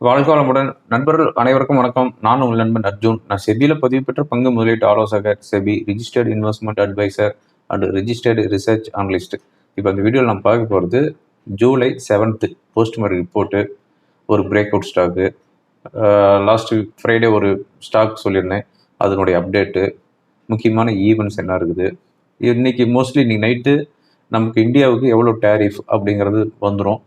வாழ்க வளமுடன் நண்பர்கள் அனைவருக்கும் வணக்கம். நான் உங்கள் நண்பன் அர்ஜுன். நான் செபியில் பதிவு பெற்ற பங்கு முதலீட்டு ஆலோசகர் SEBI registered investment advisor and registered research analyst இப்போ அந்த வீடியோவில் நம்ம பார்க்க போகிறது ஜூலை செவன்த்து போஸ்ட் மாதிரி ரிப்போர்ட்டு ஒரு break out stock last Friday ஒரு ஸ்டாக் சொல்லியிருந்தேன். அதனுடைய அப்டேட்டு முக்கியமான ஈவெண்ட்ஸ் என்ன இருக்குது? இன்னைக்கு மோஸ்ட்லி இன்னைக்கு நைட்டு நமக்கு இந்தியாவுக்கு எவ்வளோ டேரிஃப் அப்படிங்கிறது வந்துடும்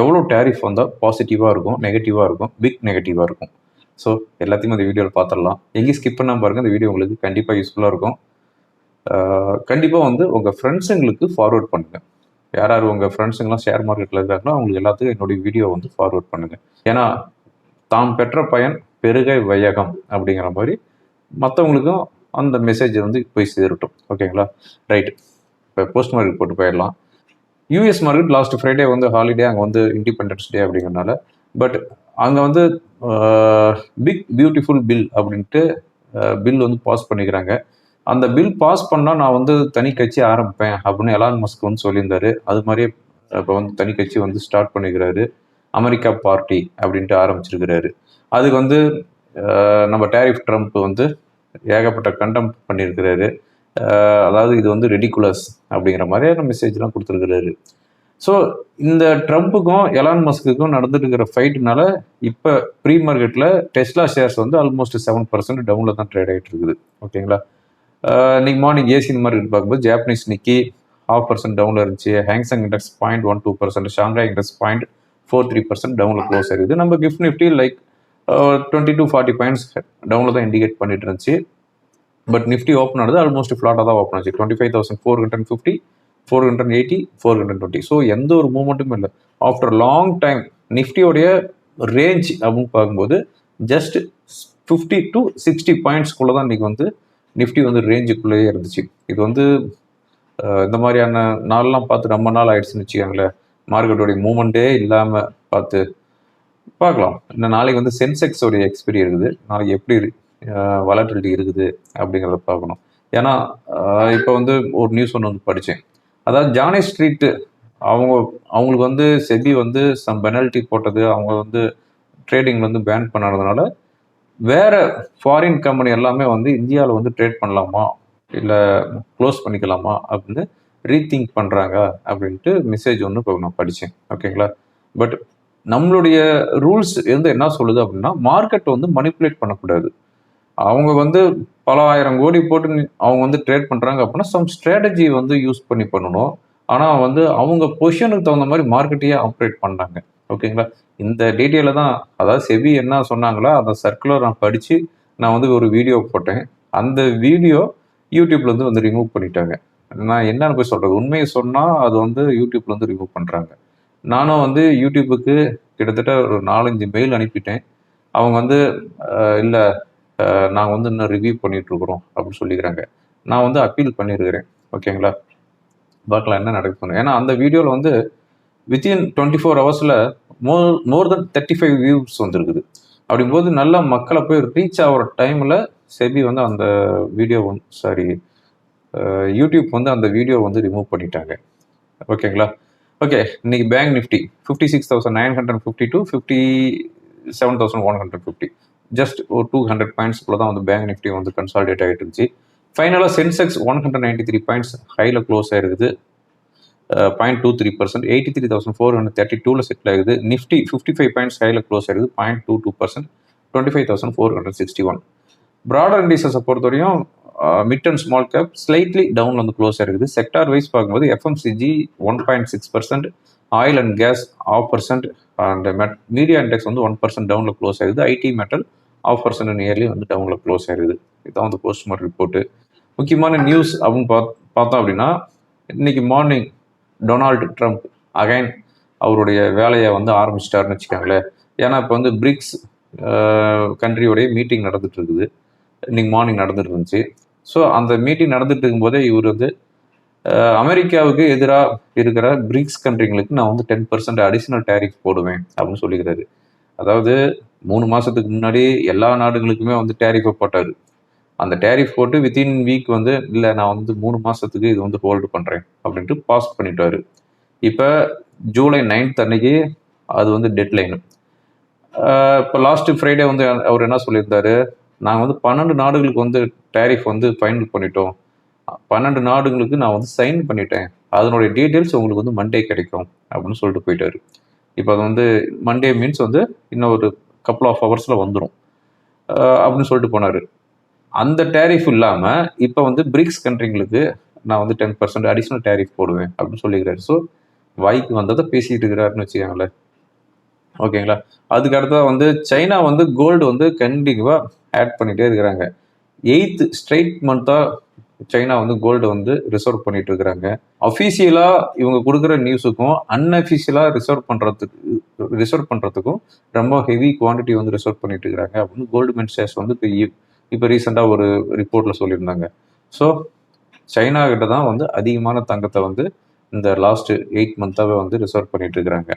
எவ்வளோ டேரிஃப் வந்தால் பாசிட்டிவாக இருக்கும் நெகட்டிவாக இருக்கும் பிக் நெகட்டிவாக இருக்கும். ஸோ எல்லாத்தையும் அந்த வீடியோவில் பார்த்துடலாம் எங்கேயும் ஸ்கிப் பண்ணாமல் பாருங்கள் அந்த வீடியோ உங்களுக்கு கண்டிப்பாக யூஸ்ஃபுல்லாக இருக்கும். கண்டிப்பாக வந்து உங்கள் ஃப்ரெண்ட்ஸுங்களுக்கு ஃபார்வர்ட் பண்ணுங்கள் யார் யார் உங்கள் ஃப்ரெண்ட்ஸுங்கெல்லாம் ஷேர் மார்க்கெட்டில் இருக்காங்களோ அவங்களுக்கு எல்லாத்துக்கும் என்னுடைய வீடியோ வந்து ஃபார்வர்ட் பண்ணுங்கள் ஏன்னா தாம் பெற்ற பயன் பெருகை வையகம் அப்படிங்கிற மாதிரி மற்றவங்களுக்கும் அந்த மெசேஜ் வந்து போய் சேரட்டும். ஓகேங்களா ரைட் இப்போ போஸ்ட் மார்க்கெட் போட்டு போயிடலாம். யூஎஸ் மார்க்கெட் லாஸ்ட் ஃப்ரைடே வந்து ஹாலிடே அங்கே வந்து இண்டிபெண்டன்ஸ் டே அப்படிங்கிறனால பட் அங்கே வந்து பிக் பியூட்டிஃபுல் பில் அப்படின்ட்டு uh, பில் வந்து பாஸ் பண்ணிக்கிறாங்க. அந்த பில் பாஸ் பண்ணால் நான் வந்து தனி கட்சி ஆரம்பிப்பேன் அப்படின்னு எலான் மஸ்க் வந்து சொல்லியிருந்தாரு. அது மாதிரியே இப்போ வந்து தனி கட்சி வந்து ஸ்டார்ட் பண்ணிக்கிறாரு. அமெரிக்கா பார்ட்டி அப்படின்ட்டு ஆரம்பிச்சிருக்கிறாரு. அதுக்கு வந்து uh, நம்ம டேரிஃப் ட்ரம்ப் வந்து ஏகப்பட்ட கண்டம் பண்ணியிருக்கிறாரு. அதாவது இது வந்து ரெடிகுலஸ் அப்படிங்கிற மாதிரியான மெசேஜ்லாம் கொடுத்துருக்கிறாரு. ஸோ இந்த ட்ரம்ப்புக்கும் எலான் மஸ்க்குக்கும் நடந்துட்டு இருக்கிற ஃபைட்னால இப்போ ப்ரீ மார்க்கெட்டில் டெஸ்லா ஷேர்ஸ் வந்து ஆல்மோஸ்ட் செவன் பர்சன்ட் டவுனில் தான் ட்ரேட் ஆகிட்டு இருக்குது ஓகேங்களா இன்னைக்கு மார்னிங் ஏசியன் மார்க்கெட் பார்க்கும்போது ஜாப்பனீஸ் நிக்கி ஹாஃப் பர்சன்ட் டவுனில் இருந்துச்சு. Hang Seng index point one two percent Shanghai index point four three percent டவுனில் க்ளோஸ் ஆயிருக்குது. நம்ம GIFT Nifty like twenty two forty points டவுனில் தான் இண்டிகேட் பண்ணிட்டு இருந்துச்சு. பட் நிஃப்டி ஓப்பன் ஆனது ஆல்மோஸ்ட் ஃப்ளாட்டாக தான் ஓப்பன் ஆச்சு. Twenty five thousand four hundred fifty four hundred eighty four hundred twenty so எந்த ஒரு மூமெண்ட்டும் இல்லை. ஆஃப்டர் லாங் டைம் நிஃப்டியோடைய ரேஞ்ச் அப்படின்னு பார்க்கும்போது ஜஸ்ட் ஃபிஃப்டி டு சிக்ஸ்டி பாயிண்ட்ஸ்குள்ளே தான் இன்றைக்கி வந்து நிஃப்டி வந்து ரேஞ்சுக்குள்ளேயே இருந்துச்சு. இது வந்து இந்த மாதிரியான நாள்லாம் பார்த்து ரொம்ப நாள் ஆயிடுச்சுன்னு வச்சுக்கோங்களேன். மார்க்கெட்டோடைய மூமெண்ட்டே இல்லாமல் பார்த்து பார்க்கலாம். இன்னும் நாளைக்கு வந்து சென்செக்ஸோடைய எக்ஸ்பீரி இருக்குது. நாளைக்கு எப்படி வளர்டிலிட்டி இருக்குது அப்படிங்கிறத பார்க்கணும். ஏன்னா இப்போ வந்து ஒரு நியூஸ் ஒன்று வந்து படித்தேன் அதாவது ஜானி ஸ்ட்ரீட்டு அவங்க அவங்களுக்கு வந்து செபி வந்து சம் பெனல்ட்டி போட்டது அவங்க வந்து ட்ரேடிங் வந்து பேன் பண்ணாததுனால வேற ஃபாரின் கம்பெனி எல்லாமே வந்து இந்தியாவில் வந்து ட்ரேட் பண்ணலாமா? இல்லை க்ளோஸ் பண்ணிக்கலாமா? அப்படின்னு ரீதிங்க் பண்ணுறாங்க அப்படின்ட்டு மெசேஜ் ஒன்று இப்போ நான் படித்தேன் ஓகேங்களா பட் நம்மளுடைய ரூல்ஸ் வந்து என்ன சொல்லுது அப்படின்னா மார்க்கெட் வந்து மனிப்புலேட் பண்ணக்கூடாது. அவங்க வந்து பல ஆயிரம் கோடி போட்டு அவங்க வந்து ட்ரேட் பண்ணுறாங்க அப்படின்னா சம் ஸ்ட்ராட்டஜி வந்து யூஸ் பண்ணி பண்ணணும். ஆனால் வந்து அவங்க பொசிஷனுக்கு தகுந்த மாதிரி மார்க்கெட்டையே ஆப்ரேட் பண்ணாங்க ஓகேங்களா? இந்த டீட்டெயிலில் தான் அதாவது செவி என்ன சொன்னாங்களோ அந்த சர்க்குலர் நான் படித்து நான் வந்து ஒரு வீடியோ போட்டேன். அந்த வீடியோ யூடியூப்லேருந்து வந்து ரிமூவ் பண்ணிட்டாங்க. நான் என்னன்னு போய் சொல்கிறது உண்மையை சொன்னால் அது வந்து யூடியூப்லேருந்து ரிமூவ் பண்ணுறாங்க நானும் வந்து யூடியூப்புக்கு கிட்டத்தட்ட ஒரு நாலஞ்சு மெயில் அனுப்பிட்டேன். அவங்க வந்து இல்லை நாங்கள் வந்து இன்னும் ரிவ்யூ பண்ணிகிட்ருக்குறோம் அப்படின்னு சொல்லிக்கிறாங்க. நான் வந்து அப்பீல் பண்ணியிருக்கிறேன் ஓகேங்களா? பார்க்கலாம் என்ன நடக்குது ஏன்னா அந்த வீடியோவில் வந்து வித்தின் டுவெண்ட்டி ஃபோர் ஹவர்ஸில் more more then thirty five views வந்துருக்குது. அப்படிங்கும்போது நல்லா மக்களை போய் ரீச் ஆகிற டைமில் செபி வந்து அந்த வீடியோ வந்து சாரி யூடியூப் வந்து அந்த வீடியோ வந்து ரிமூவ் பண்ணிட்டாங்க. ஓகேங்களா? ஓகே இன்னைக்கு bank Nifty fifty six thousand nine hundred fifty to fifty seven thousand one hundred fifty just ஒரு டூ ஹண்ட்ரட் பாயிண்ட்ஸ்க்குள்ள தான் வந்து பேங்க் நிஃப்டி வந்து கன்சாலிடேட் ஆகிட்டு இருந்துச்சு. ஃபைனலாக Sensex one hundred ninety three points ஹையில் க்ளோஸ் ஆயிருக்குது. Point two three percent eighty three thousand four hundred thirty டூவில் செட்டில் ஆகுது நிஃப்டி ஃபிஃப்டி ஃபைவ் பாயிண்ட்ஸ் ஹையில் க்ளோஸ் ஆயிருது point two two percent twenty five thousand four hundred sixty one broader இண்டீசஸை பொறுத்தவரையும் mid and small cap slightly down வந்து close ஆயிருக்குது. Sector wise பார்க்கும்போது FMCG one point six percent oil and gas half percent and med media index வந்து one percent டவுனில் close ஆகுது IT metal half percent nearly வந்து டவுனில் close ஆயிடுது இதுதான் வந்து போஸ்ட் மார்க் ரிப்போர்ட்டு முக்கியமான நியூஸ் அப்படின்னு பார்த்து பார்த்தோம் அப்படின்னா இன்னைக்கு மார்னிங் டொனால்டு ட்ரம்ப் அகைன் அவருடைய வேலையை வந்து ஆரம்பிச்சிட்டாருன்னு வச்சுக்கோங்களேன். ஏன்னா இப்போ வந்து பிரிக்ஸ் கண்ட்ரியோடைய மீட்டிங் நடந்துட்டு இருக்குது. இன்னைக்கு மார்னிங் நடந்துட்டு இருந்துச்சு. ஸோ அந்த மீட்டிங் நடந்துட்டு இருக்கும்போதே இவர் வந்து அமெரிக்காவுக்கு எதிராக இருக்கிற பிரிக்ஸ் கண்ட்ரிங்களுக்கு நான் வந்து டென் பர்சன்ட் அடிஷ்னல் டேரிஃப் போடுவேன் அப்படின்னு சொல்லிக்கிறாரு. அதாவது மூணு மாதத்துக்கு முன்னாடி எல்லா நாடுகளுக்குமே வந்து டேரிஃபை போட்டார். அந்த டேரிஃப் போட்டு வித்தின் வீக் வந்து இல்லை நான் வந்து மூணு மாதத்துக்கு இது வந்து ஹோல்டு பண்ணுறேன் அப்படின்ட்டு பாஸ் பண்ணிட்டாரு. இப்போ ஜூலை நைன்த் அன்னைக்கு அது வந்து டெட்லைனு இப்போ லாஸ்ட்டு ஃப்ரைடே வந்து அவர் என்ன சொல்லியிருந்தாரு? நாங்கள் வந்து பன்னெண்டு நாடுகளுக்கு வந்து டேரிஃப் வந்து ஃபைனல் பண்ணிட்டோம். பன்னெண்டு நாடுகளுக்கு நான் வந்து சைன் பண்ணிட்டேன். அதனுடைய டீட்டெயில்ஸ் உங்களுக்கு வந்து மண்டே கிடைக்கும் அப்படின்னு சொல்லிட்டு போயிட்டாரு. இப்போ அது வந்து மண்டே மீன்ஸ் வந்து இன்னும் ஒரு கப்புள் ஆஃப் ஹவர்ஸில் வந்துடும் அப்படின்னு சொல்லிட்டு போனார். அந்த டேரிஃப் இல்லாமல் இப்போ வந்து பிரிக்ஸ் கண்ட்ரிங்களுக்கு நான் வந்து டென் பர்சன்ட் அடிஷ்னல் டேரிஃப் போடுவேன் அப்படின்னு சொல்லிக்கிறாரு. ஸோ வாய்க்கு வந்ததை பேசிகிட்டு இருக்கிறாருன்னு வச்சுக்கோங்களேன். ஓகேங்களா? அதுக்கு அடுத்ததாக வந்து சைனா வந்து கோல்டு வந்து கண்டிப்பாக ஆட் பண்ணிகிட்டே இருக்கிறாங்க. எயித்து ஸ்ட்ரைட் மந்த்தாக சைனா வந்து கோல்டு வந்து ரிசர்வ் பண்ணிட்டு இருக்கிறாங்க அஃபீஷியலாக இவங்க கொடுக்குற நியூஸுக்கும் அன்அஃபீஷியலாக ரிசர்வ் பண்ணுறதுக்கு ரிசர்வ் பண்ணுறதுக்கும் ரொம்ப ஹெவி குவான்டிட்டி வந்து ரிசர்வ் பண்ணிட்டு இருக்கிறாங்க அப்படின்னு கோல்டுமென் ஷேர்ஸ் வந்து இப்போ இப்போ ரீசெண்டாக ஒரு ரிப்போர்ட்டில் சொல்லியிருந்தாங்க. ஸோ சைனா கிட்ட தான் வந்து அதிகமான தங்கத்தை வந்து இந்த லாஸ்ட் எயிட் மந்தாவே வந்து ரிசர்வ் பண்ணிட்டு இருக்கிறாங்க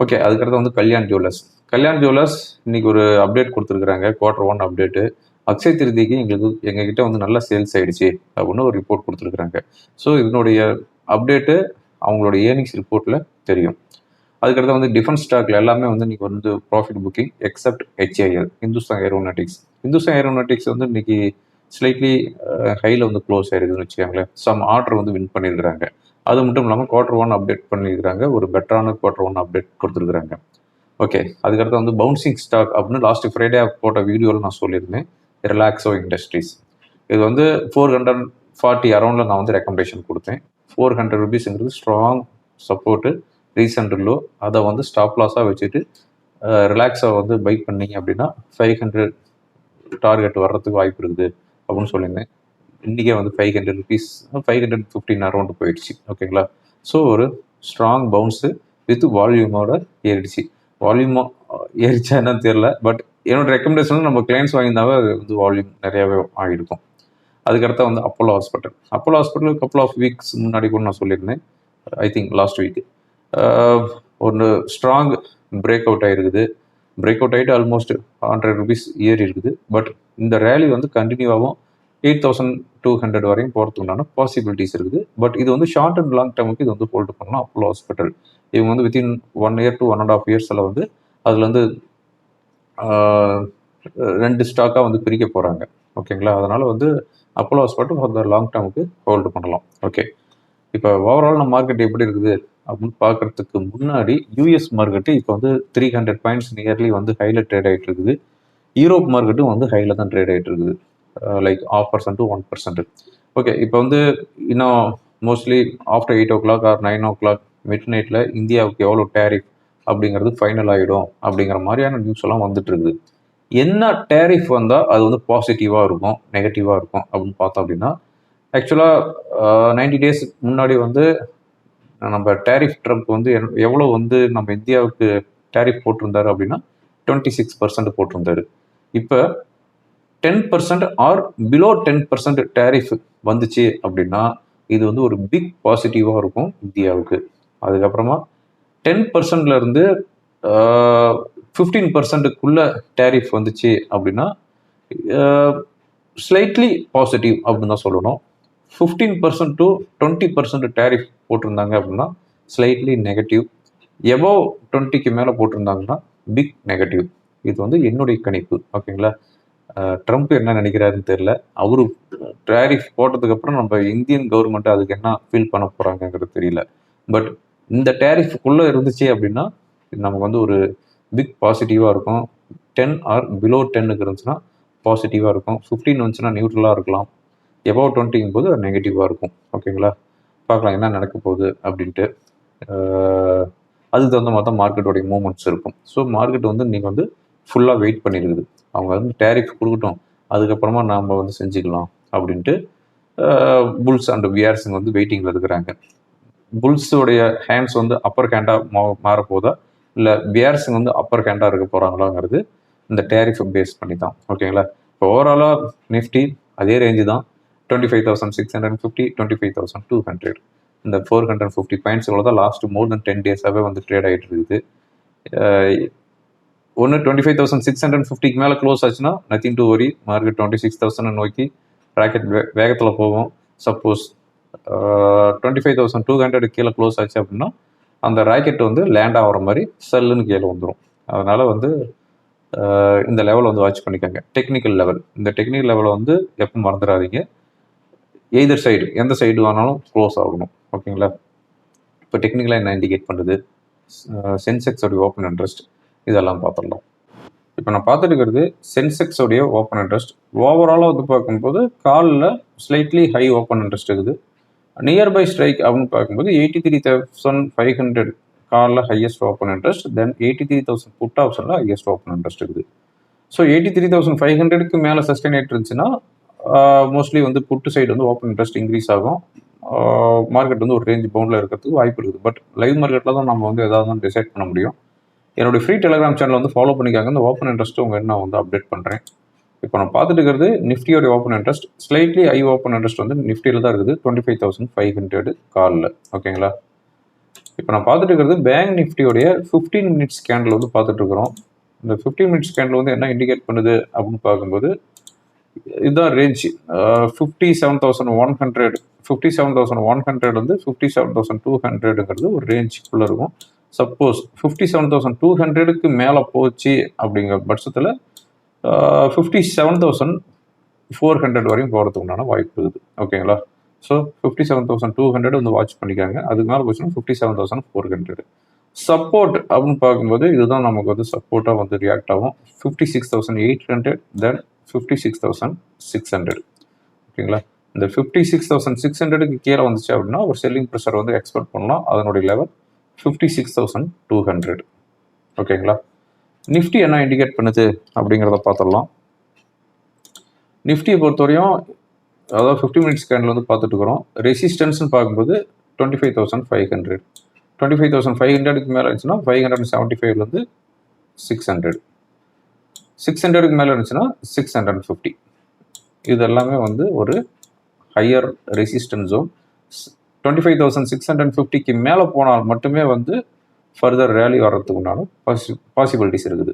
ஓகே அதுக்கடுத்து வந்து கல்யாண் ஜுவல்லர்ஸ் கல்யாண் ஜுவல்லர்ஸ் இன்னைக்கு ஒரு அப்டேட் கொடுத்துருக்குறாங்க. குவார்டர் ஒன் அப்டேட்டு அக்ஷய திருதிக்கு எங்களுக்கு எங்ககிட்ட வந்து நல்லா சேல்ஸ் ஆயிடுச்சு அப்படின்னு ஒரு ரிப்போர்ட் கொடுத்துருக்குறாங்க. ஸோ இதனுடைய அப்டேட்டு அவங்களோட ஏர்னிங்ஸ் ரிப்போர்ட்டில் தெரியும். அதுக்கடுத்து வந்து டிஃபென்ஸ் ஸ்டாக்ல எல்லாமே வந்து இன்னைக்கு வந்து profit booking except HIL Hindustan Aeronautics Hindustan Aeronautics வந்து இன்னைக்கு ஸ்லைட்லி ஹையில் வந்து க்ளோஸ் ஆயிருக்குன்னு வச்சுக்கோங்களேன். சம் ஆர்டர் வந்து வின் பண்ணியிருக்கிறாங்க. அது மட்டும் இல்லாமல் குவார்டர் ஒன் அப்டேட் பண்ணியிருக்கிறாங்க. ஒரு பெட்டரான குவார்டர் ஒன் அப்டேட் கொடுத்துருக்குறாங்க. ஓகே அதுக்கடுத்து வந்து பவுன்சிங் ஸ்டாக் அப்படின்னு லாஸ்ட் ஃப்ரைடே போட்ட வீடியோவில் நான் சொல்லியிருந்தேன். ரிலாக்ஸோ இண்டஸ்ட்ரீஸ் இது வந்து ஃபோர் ஹண்ட்ரட் ஃபார்ட்டி அரௌண்டில் நான் வந்து ரெக்கமெண்டேஷன் கொடுத்தேன். ஃபோர் ஹண்ட்ரட் ருபீஸுங்கிறது ஸ்ட்ராங் சப்போர்ட்டு ரீசெண்ட் லோ அதை வந்து ஸ்டாப் லாஸாக வச்சுட்டு ரிலாக்ஸாக வந்து பை பண்ணீங்க அப்படின்னா ஃபைவ் ஹண்ட்ரட் டார்கெட் வர்றதுக்கு வாய்ப்பு இருக்குது அப்படின்னு சொல்லியிருந்தேன். இன்றைக்கே வந்து five hundred rupees five hundred fifteen around போயிடுச்சு. ஓகேங்களா? ஸோ ஒரு ஸ்ட்ராங் பவுன்ஸு வித் வால்யூமோட ஏறிடுச்சு. வால்யூமோ ஏறிச்சா என்னன்னு தெரில பட் என்னோட ரெக்கமெண்டேஷனில் நம்ம கிளைண்ட்ஸ் வாங்கியிருந்தாவே அது வந்து வால்யூம் நிறையாவே ஆகிருக்கும் அதுக்கடுத்த வந்து Apollo Hospital Apollo Hospital couple of weeks முன்னாடி கூட நான் சொல்லியிருந்தேன். ஐ திங்க் லாஸ்ட் வீக் ஒன்று ஸ்ட்ராங் பிரேக் அவுட் ஆகிருக்குது பிரேக் அவுட் ஆகிட்டு ஆல்மோஸ்ட் ஹண்ட்ரட் ருபீஸ் ஏறி இருக்குது. பட் இந்த ரேலி வந்து கண்டினியூவாகவும் எயிட் தௌசண்ட் டூ ஹண்ட்ரட் வரையும் போகிறதுக்கு உண்டான பாசிபிலிட்டிஸ் இருக்குது. பட் இது வந்து ஷார்ட் அண்ட் லாங் டேர்முக்கு இது வந்து ஹோல்டு பண்ணலாம். அப்போலோ ஹாஸ்பிட்டல் இவங்க வந்து within one year to one and half இயர்ஸில் வந்து அதில் வந்து ரெண்டு ஸ்டாக்காக வந்து பிரிக்க போகிறாங்க ஓகேங்களா? அதனால் வந்து Apollo Hospital for the long டேர்முக்கு hold பண்ணலாம். ஓகே. இப்போ ஓவரால் நம்ம மார்க்கெட் எப்படி இருக்குது? அப்படின்னு பார்க்குறதுக்கு முன்னாடி யூஎஸ் மார்க்கெட்டு இப்போ வந்து த்ரீ ஹண்ட்ரட் பாயிண்ட்ஸ் நியர்லி வந்து ஹையில் ட்ரேட் ஆகிட்டு இருக்குது. யூரோப் மார்க்கெட்டும் வந்து ஹையில் தான் ட்ரேட் ஆகிட்டு இருக்குது. Like half percent to one percent okay. இப்போ வந்து இன்னும் mostly after eight o'clock or nine o'clock mid நைட்டில் இந்தியாவுக்கு எவ்வளோ டேரிஃப் அப்படிங்கிறது ஃபைனல் ஆகிடும் அப்படிங்கிற மாதிரியான நியூஸ் எல்லாம் வந்துட்டு இருக்குது. என்ன டேரிஃப் வந்தால் அது வந்து பாசிட்டிவாக இருக்கும் நெகட்டிவாக இருக்கும் அப்படின்னு பார்த்தோம் அப்படின்னா ஆக்சுவலாக நைன்டி டேஸ் முன்னாடி வந்து நம்ம டேரிஃப் ட்ரம்ப் வந்து எவ்வளோ வந்து நம்ம இந்தியாவுக்கு டேரிஃப் போட்டிருந்தாரு அப்படின்னா டுவெண்ட்டி சிக்ஸ் பர்சன்ட் போட்டிருந்தாரு. இப்போ ten percent or below ten percent tariff வந்துச்சு அப்படின்னா இது வந்து ஒரு பிக் பாசிட்டிவாக இருக்கும் இந்தியாவுக்கு. அதுக்கப்புறமா டென் பர்சன்ட்லேருந்து ஃபிஃப்டீன் பர்சன்ட்டுக்குள்ள டேரிஃப் வந்துச்சு அப்படின்னா ஸ்லைட்லி பாசிட்டிவ் அப்படின்னு தான் சொல்லணும். Fifteen percent to twenty percent tariff போட்டிருந்தாங்க அப்படின்னா ஸ்லைட்லி நெகட்டிவ் எபோவ் டுவெண்ட்டிக்கு மேலே போட்டிருந்தாங்கன்னா பிக் நெகட்டிவ் இது வந்து என்னுடைய கணிப்பு ஓகேங்களா? ட்ரம்ப் என்ன நினைக்கிறாருன்னு தெரில அவரு டேரிஃப் போட்டதுக்கப்புறம் நம்ம இந்தியன் கவர்மெண்ட் அதுக்கு என்ன ஃபீல் பண்ண போகிறாங்கங்கிறது தெரியல. பட் இந்த டேரிஃபுக்குள்ளே இருந்துச்சு அப்படின்னா நமக்கு வந்து ஒரு பிக் பாசிட்டிவாக இருக்கும். டென் ஆர் பிலோ டென்னுக்கு இருந்துச்சுன்னா பாசிட்டிவாக இருக்கும். ஃபிஃப்டீன் வந்துச்சுன்னா நியூட்ரலாக இருக்கலாம். எபவ் டுவெண்ட்டிங்கும் போது அது நெகட்டிவாக இருக்கும். ஓகேங்களா பார்க்கலாம் என்ன நடக்க போகுது அப்படின்ட்டு. அதுக்கு தகுந்த மாதிரி தான் மார்க்கெட்டோடைய மூமெண்ட்ஸ் இருக்கும். ஸோ மார்க்கெட் வந்து நீங்கள் வந்து ஃபுல்லாக வெயிட் பண்ணியிருக்குது அவங்க வந்து டேரிஃப் கொடுக்கட்டும். அதுக்கப்புறமா நாம் வந்து செஞ்சுக்கலாம் அப்படின்ட்டு புல்ஸ் அண்ட் வியர்ஸுங்க வந்து வெயிட்டிங்கில் இருக்கிறாங்க. புல்ஸோடைய ஹேண்ட்ஸ் வந்து அப்பர் ஹேண்டாக மா மாறப்போதா இல்லை பியர்ஸுங்க வந்து அப்பர் ஹேண்டாக இருக்க போகிறாங்களாங்கிறது இந்த டேரிஃபை பேஸ் பண்ணி தான் ஓகேங்களா இப்போ ஓவராலாக நிஃப்டி அதே ரேஞ்சு தான். Twenty five thousand six hundred fifty twenty five thousand two hundred இந்த ஃபோர் ஹண்ட்ரட் ஃபிஃப்டி பாயிண்ட்ஸ் இவ்வளோ தான் லாஸ்ட் மோர் தென் டென் டேஸாகவே வந்து ட்ரேட் ஆகிட்டு இருக்குது. ஒன்று twenty five thousand six hundred ஃபிஃப்டிக்கு மேலே க்ளோஸ் ஆச்சுன்னா nothing to worry market twenty six thousand நோக்கி ராக்கெட் வே வேகத்தில் போவோம் suppose twenty five thousand two hundred கீழே க்ளோஸ் ஆச்சு அப்படின்னா அந்த ராக்கெட் வந்து லேண்ட் ஆகிற மாதிரி செல்லுன்னு கீழே வந்துடும் அதனால் வந்து இந்த லெவல் வந்து வாட்ச் பண்ணிக்கோங்க. டெக்னிக்கல் லெவல் இந்த டெக்னிக்கல் லெவலை வந்து எப்போ மறந்துடாதீங்க. எய்தர் சைடு எந்த சைடு வேணாலும் க்ளோஸ் ஆகணும். ஓகேங்களா இப்போ டெக்னிக்கலாக என்ன இண்டிகேட் பண்ணுது? சென்செக்ஸோடைய ஓப்பன் இன்ட்ரெஸ்ட் இதெல்லாம் பார்த்துடலாம். இப்போ நான் பார்த்துட்டுக்கிறது சென்செக்ஸோடைய ஓப்பன் இன்ட்ரெஸ்ட் ஓவராலாக வந்து பார்க்கும்போது காலில் ஸ்லைட்லி ஹை ஓப்பன் இன்ட்ரெஸ்ட் இருக்குது. நியர்பை ஸ்ட்ரைக் அப்படின்னு பார்க்கும்போது eighty three thousand five hundred காலில் highest open interest then eighty three thousand put ஆப்ஷனில் ஹையஸ்ட் ஓப்பன் இன்ட்ரெஸ்ட் இருக்குது. So eighty three thousand five ஹண்ட்ரடுக்கு மேலே சஸ்டெயின் ஆகிட்டு இருந்துச்சுன்னா மோஸ்ட்லி வந்து புட்டு சைடு வந்து ஓப்பன் இன்ட்ரெஸ்ட் இன்க்ரீஸ் ஆகும். மார்க்கெட் வந்து ஒரு ரேஞ்ச் பவுண்டில் இருக்கிறதுக்கு வாய்ப்பு இருக்குது. பட் லைவ் மார்க்கெட்டில் தான் நம்ம வந்து எதாவது டிசைட் பண்ண முடியும். என்னுடைய ஃப்ரீ டெலிகிராம் சேனல் வந்து ஃபாலோ பண்ணிக்காங்க. இந்த ஓப்பன் இன்ட்ரெஸ்ட்டு உங்கள் என்ன வந்து அப்டேட் பண்ணுறேன் இப்போ நான் பார்த்துட்டு இருக்கிறது நிஃப்டியோட ஓப்பன் இன்ட்ரெஸ்ட் ஸ்லைட்லி ஐ ஓப்பன் இன்ட்ரெஸ்ட் வந்து நிஃப்டியில் தான் இருக்குது. Twenty five thousand five hundred காலில். ஓகேங்களா? இப்போ நான் பார்த்துட்டு இருக்கிறது பேங்க் நிஃப்டியோடைய ஃபிஃப்டீன் மினிட்ஸ் கேண்டில் வந்து பார்த்துட்டு இருக்கிறோம் இந்த ஃபிஃப்டீன் மினிட்ஸ் கேண்டில் வந்து என்ன இண்டிகேட் பண்ணுது அப்படின்னு பார்க்கும்போது இதுதான் range fifty seven thousand one hundred fifty seven thousand one hundred வந்து ஃபிஃப்டி செவன் தௌசண்ட் டூ ஹண்ட்ரடுங்கிறது ஒரு ரேஞ்சுக்குள்ளே இருக்கும். Suppose fifty seven thousand two ஹண்ட்ரடுக்கு மேலே போச்சு அப்படிங்கிற பட்சத்தில் fifty seven thousand four hundred வரையும் போகிறதுக்கு உண்டான வாய்ப்பு இருக்குது. ஓகேங்களா? So fifty seven thousand two hundred வந்து வாட்ச் பண்ணிக்காங்க. அதுக்கு மேலே போச்சுன்னா fifty seven thousand four hundred support அப்படின்னு பார்க்கும்போது இதுதான் நமக்கு வந்து சப்போர்ட்டாக வந்து ரியாக்ட் ஆகும். Fifty six thousand eight hundred then fifty six thousand six hundred ஓகேங்களா? இந்த ஃபிஃப்டி சிக்ஸ் தௌசண்ட் சிக்ஸ் ஹண்ட்ரடுக்கு கீழே வந்துச்சு அப்படின்னா ஒரு செல்லிங் ப்ரெஷர் வந்து எக்ஸ்பெக்ட் பண்ணலாம். அதனுடைய level fifty six thousand two hundred ஓகேங்களா? நிஃப்டி என்ன இண்டிகேட் பண்ணுது அப்படிங்கிறத பார்த்துடலாம். நிஃப்டியை பொறுத்தவரையும் அதாவது ஃபிஃப்டி மினிட்ஸ் கேண்டில் வந்து பார்த்துட்டு இருக்கிறோம் ரெசிஸ்டன்ஸ்னு பார்க்கும்போது twenty five thousand five hundred twenty five thousand five ஹண்ட்ரடுக்கு மேலே இருந்துச்சுன்னா ஃபைவ் ஹண்ட்ரட் செவன்ட்டி ஃபைவ்லேருந்து சிக்ஸ் ஹண்ட்ரட் சிக்ஸ் ஹண்ட்ரடுக்கு மேலே இருந்துச்சுன்னா சிக்ஸ் ஹண்ட்ரட் ஃபிஃப்டி இது எல்லாமே வந்து ஒரு higher resistance zone twenty five thousand six hundred ஃபிஃப்டிக்கு மேலே போனால் மட்டுமே வந்து ஃபர்தர் ரேலி வர்றதுக்கு உண்டான பாசி பாசிபிலிட்டிஸ் இருக்குது.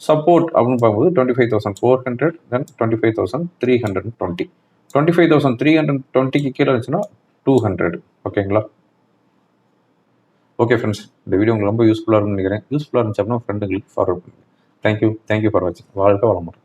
சப்போர்ட் அப்படின்னு பார்க்கும்போது twenty five thousand four hundred then twenty five thousand three hundred twenty twenty five thousand three hundred டுவெண்ட்டிக்கு கீழே இருந்துச்சுன்னா டூ ஹண்ட்ரட் ஓகேங்களா ஓகே ஃப்ரெண்ட்ஸ் இந்த வீடியோ உங்களுக்கு ரொம்ப யூஸ்ஃபுல்லாக இருக்கும்னு நினைக்கிறேன். யூஸ்ஃபுல்லாக இருந்துச்சு அப்படின்னா ஃப்ரெண்டுங்களுக்கு ஃபார்வர்ட் பண்ணுங்கள் thank you thank you for வாட்சிங் வாழ்க்கை வளமுறை